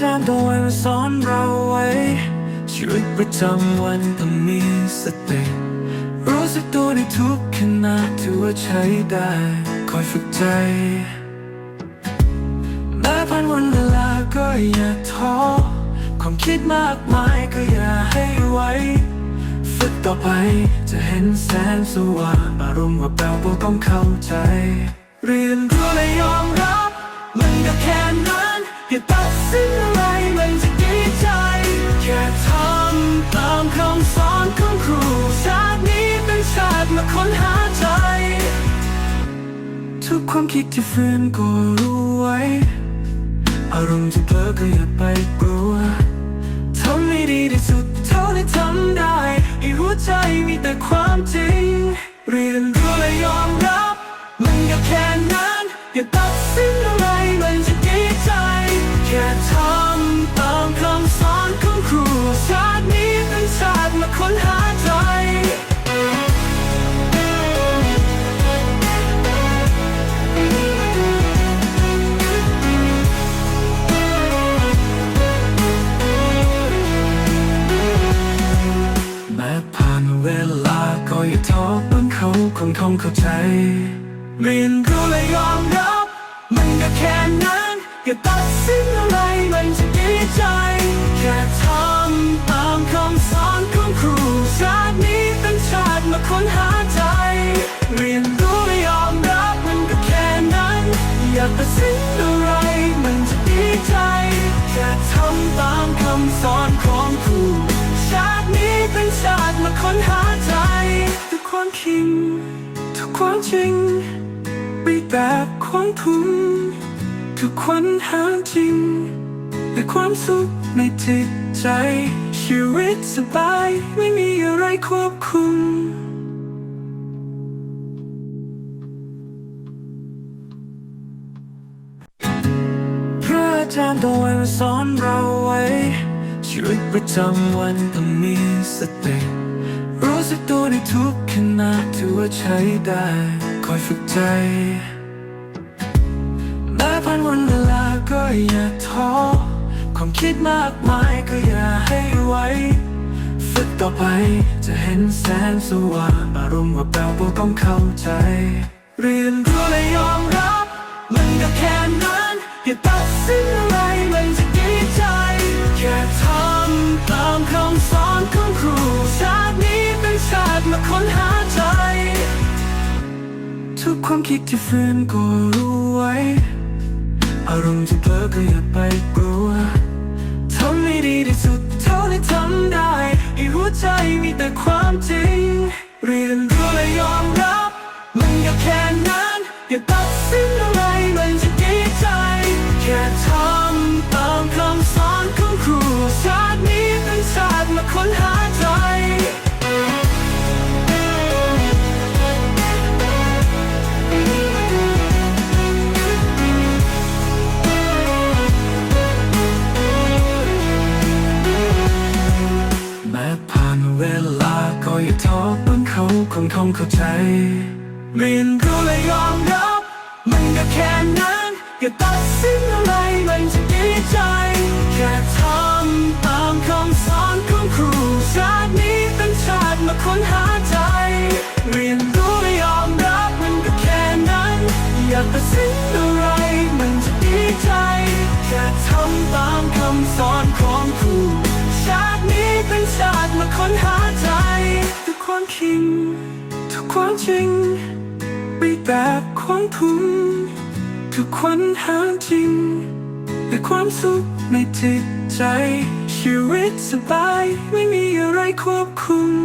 จารย์โดยมาสอนเราไว้ ชีวิตประจำวันต้องมีสติรู้สึกตัวในทุกขณะถือว่าใช้ได้ คอยฝึกใจแม้ผ่านวันเวลาก็อย่าท้อความคิดมากมายก็อย่าให้ไว้ ฝึกต่อไปจะเห็นแสงสว่างอารมณ์ว่าแปลว่าต้องเข้าใจ เรียนรู้และยอมรับ มันก็แค่นั้น อย่าตัดสินอะไรมันจะดีใจ แค่ทำตามคำสอนของครู ชาตินี้เป็นชาติมาค้นหาใจ ทุกความคิดที่ฝืนก็รู้ไว้ อารมณ์ที่เผลอก็อย่าไปกลัวทำให้ดีที่สุดเท่าที่ทำได้ให้หัวใจมีแต่ความจริง เรียนรู้และยอมรับ มันก็แค่นั้นอย่าตั เขาคงคงเข้าใจเรียนรู้และยอมรับ มันก็แค่นั้นอย่าตัดสินอะไรมันจะดีใจ แค่ทำตามคำสอนของครูชาตินี้เป็นชาติมาค้นหาใจ เรียนรู้และยอมรับมันก็แค่นั้น อย่าตัดสินอะไรมันจะดีใจ แค่ทำตามคำสอนของครูชาตินี้เป็นชาติมาค้นหา ความคิง ทุกความจริงไม่แบบความทุนทุกคนหาจริงแต่ความสุขในจิตใจ ชีวิตสบายไม่มีอะไรควบคุมพระอาจารย์โดยมาสอนเราไว้ ชีวิตประจำวันต้องมีสติ สึกตัวในทุกขณะถือว่าใช้ได้ คอยฝึกใจแม้ผ่านวันเวลาก็อย่าท้อ ความคิดมากมายก็อย่าให้ไว้ ฝึกต่อไปจะเห็นแสงสว่างอารมณ์ว่าแปลว่าต้องเข้าใจ เรียนรู้และยอมรับ มันก็แค่นั้นอย่าตัดสินอะไรมัน นหาใจ ทุกความคิดที่ฝืนก็รู้ไว้ อารมณ์ที่เผลอก็อย่าไปกลัวทำให้ดีที่สุดเท่าที่ทำได้ให้หัวใจมีแต่ความ คนคงเข้าใจเรียนรู้และยอมรับ มันก็แค่นั้น อย่าตัดสินอะไรมันจะดีใจ คิง ทุกความจริงไม่แบบความทุ่มทุกคนหาจริงแต่ความสุขในจิตใจ ชีวิตสบายไม่มีอะไรควบคุม